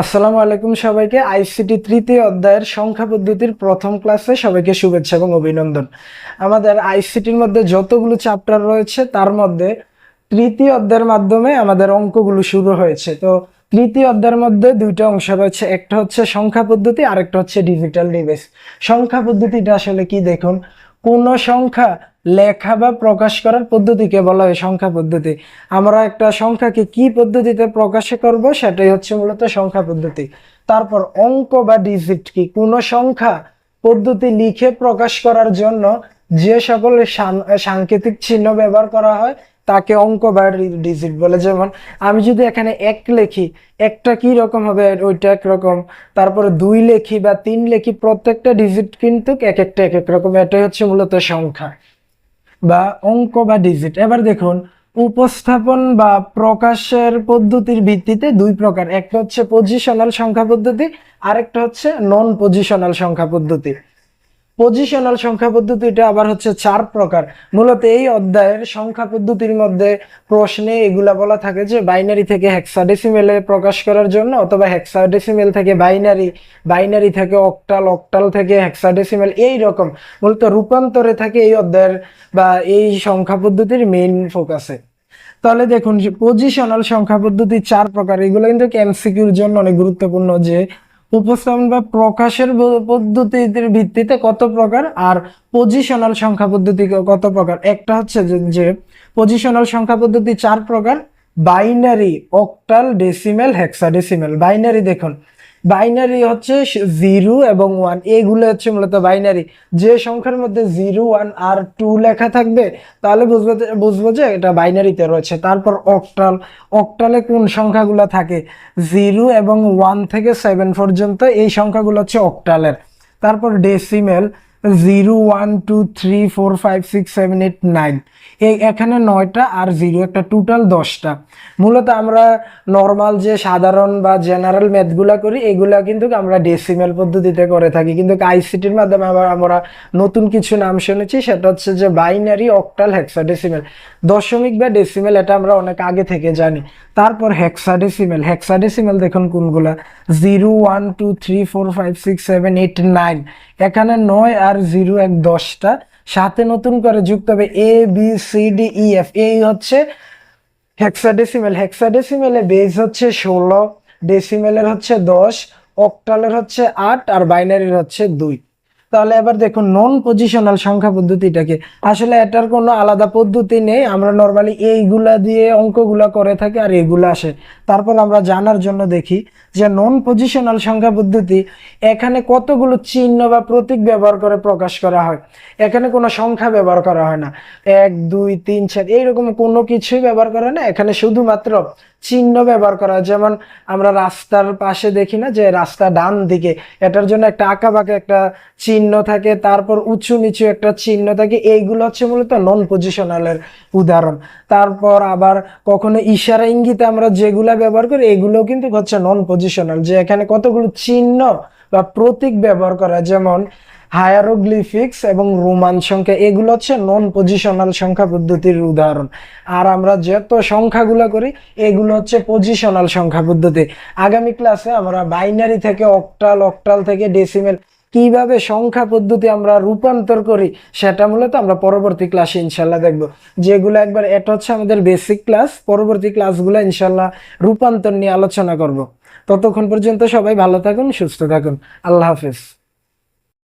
আসসালামু আলাইকুম সবাইকে। আইসিটি তৃতীয় অধ্যায়ের সংখ্যা পদ্ধতির প্রথম ক্লাসে সবাইকে শুভেচ্ছা এবং অভিনন্দন। আমাদের আইসিটির মধ্যে যতগুলো চ্যাপ্টার রয়েছে, তার মধ্যে তৃতীয় অধ্যায়ের মাধ্যমে আমাদের অঙ্কগুলো শুরু হয়েছে। তো তৃতীয় অধ্যায়ের মধ্যে দুইটা অংশ রয়েছে, একটা হচ্ছে সংখ্যা পদ্ধতি, আরেকটা হচ্ছে ডিজিটাল ডিভাইস সংখ্যা পদ্ধতিটা আসলে কি দেখুন? কোন সংখ্যা লেখা বা প্রকাশ করার পদ্ধতিকে বলা হয় সংখ্যা পদ্ধতি। আমরা একটা সংখ্যাকে কি পদ্ধতিতে প্রকাশ করব, সেটাই হচ্ছে মূলত সংখ্যা পদ্ধতি। তারপর অঙ্ক বা ডিজিট কি? কোন সংখ্যা পদ্ধতি লিখে প্রকাশ করার জন্য যে সকল সাংকেতিক চিহ্ন ব্যবহার করা হয়, তাকে অঙ্ক বা ডিজিট বলে। যেমন, আমি যদি এখানে এক লেখি, একটা কি রকম হবে? ওইটা একরকম তারপরে দুই লেখি বা তিন লেখি, প্রত্যেকটা ডিজিট কিন্তু এক একটা এক এক রকম। এটাই হচ্ছে মূলত সংখ্যা। বা অঙ্ক বা ডিজিট এবার দেখুন, উপস্থাপন বা প্রকাশের পদ্ধতির ভিত্তিতে দুই প্রকার। একটা হচ্ছে পজিশনাল সংখ্যা পদ্ধতি, আরেকটা হচ্ছে নন পজিশনাল সংখ্যা পদ্ধতি। পজিশনাল সংখ্যা পদ্ধতিটা আবার হচ্ছে চার প্রকার। মূলত এই অধ্যায়ের সংখ্যা পদ্ধতির মধ্যে প্রশ্নে এগুলা বলা থাকে যে বাইনারি থেকে হেক্সাডেসিমেলে প্রকাশ করার জন্য অথবা হেক্সাডেসিমেল থেকে বাইনারি বাইনারি থেকে অক্টাল অক্টাল থেকে হেক্সাডেসিমেল এই রকম। মূলত রূপান্তরে থাকে এই অধ্যায়ের বা এই সংখ্যা পদ্ধতির মেইন ফোকাসে তাহলে দেখুন পজিশনাল সংখ্যা পদ্ধতি চার প্রকার। এগুলো কিন্তু এমসিকিউর জন্য অনেক গুরুত্বপূর্ণ যে উপস্থাপন বা প্রকাশের পদ্ধতির ভিত্তিতে কত প্রকার আর পজিশনাল সংখ্যা পদ্ধতি কত প্রকার? একটা হচ্ছে যে পজিশনাল সংখ্যা পদ্ধতি চার প্রকার। Binary octal decimal hexadecimal binary দেখুন। বাইনারি হচ্ছে জিরো এবং ওয়ান এগুলো হচ্ছে মূলত বাইনারি যে সংখ্যার মধ্যে জিরো ওয়ান আর টু লেখা থাকবে, তাহলে বুঝব বুঝব যে এটা বাইনারিতে রয়েছে। তারপর অক্টাল অক্টালে কোন সংখ্যাগুলো থাকে? জিরো এবং ওয়ান থেকে সেভেন পর্যন্ত এই সংখ্যাগুলো হচ্ছে অক্টালের তারপর decimal zero one two three four five six seven eight nine. এই এখানে নয়টা আর জিরো, একটা টোটাল দশটা। মূলত আমরা নর্মাল যে সাধারণ বা জেনারেল ম্যাথগুলা করি, এগুলা কিন্তু আমরা ডেসিমেল পদ্ধতিতে করে থাকি। কিন্তু আইসিটির মাধ্যমে আবার আমরা নতুন কিছু নাম শুনেছি, সেটা হচ্ছে যে বাইনারি অক্টাল হেক্সাডেসিমেল। দশমিক বা ডেসিমেল, এটা আমরা অনেক আগে থেকে জানি। তারপর হেক্সাডেসিমেল। হেক্সাডেসিমেল দেখুন কোনগুলা? Zero one two three four five six seven eight nine. এখানে নয় জিরো এক দশটা, সাথে নতুন করে যুক্ত হবে A B C D E F এই হচ্ছে হেক্সা ডেসিমেল হেক্সাডেসিমেল হেক্সাডেসিমেলে বেস হচ্ছে ষোলো ডেসিমেলের হচ্ছে দশ অক্টালের হচ্ছে আট, আর বাইনারির হচ্ছে দুই। তাহলে এবার দেখুন নন পজিশনাল সংখ্যা পদ্ধতিটাকে। আসলে এটার কোনো আলাদা পদ্ধতি নেই। আমরা নর্মালি এইগুলা দিয়ে অঙ্কগুলা করে থাকি আর এগুলো আসে। তারপর আমরা জানার জন্য দেখি যে নন পজিশনাল সংখ্যা পদ্ধতি এখানে কতগুলো চিহ্ন বা প্রতীক ব্যবহার করে প্রকাশ করা হয়? এখানে কোনো সংখ্যা ব্যবহার করা হয় না। এক, দুই, তিন, চার, এইরকম কোনো কিছুই ব্যবহার করা না। এখানে শুধুমাত্র চিহ্ন ব্যবহার করা যেমন আমরা রাস্তার পাশে দেখি না যে রাস্তা ডান দিকে। এটার জন্য একটা আঁকা বাঁকা একটা চিহ্ন থাকে, তারপর উঁচু নিচু একটা চিহ্ন থাকে, এইগুলো হচ্ছে মূলত নন পজিশনালের উদাহরণ। তারপর আবার কখনো ইশারা ইঙ্গিতে আমরা যেগুলা ব্যবহার করি এগুলো কিন্তু হচ্ছে নন পজিশনাল যে এখানে কতগুলো চিহ্ন বা প্রতীক ব্যবহার করা, যেমন হায়ারোগ্লিফিক্স এবং রোমান সংখ্যা, এগুলো হচ্ছে নন পজিশনাল সংখ্যা পদ্ধতির উদাহরণ। আর আমরা যত সংখ্যাগুলো করি, এগুলো হচ্ছে পজিশনাল সংখ্যা পদ্ধতি। আগামী ক্লাসে আমরা বাইনারি থেকে অক্টাল অক্টাল থেকে ডেসিমেল কীভাবে সংখ্যা পদ্ধতি আমরা রূপান্তর করি, সেটা মূলত আমরা পরবর্তী ক্লাসে ইনশাল্লাহ দেখব। যেগুলো একবার এটা হচ্ছে আমাদের বেসিক ক্লাস পরবর্তী ক্লাসগুলো ইনশাল্লাহ রূপান্তর নিয়ে আলোচনা করব। ততক্ষণ পর্যন্ত সবাই ভালো থাকুন, সুস্থ থাকুন। আল্লাহ হাফিজ।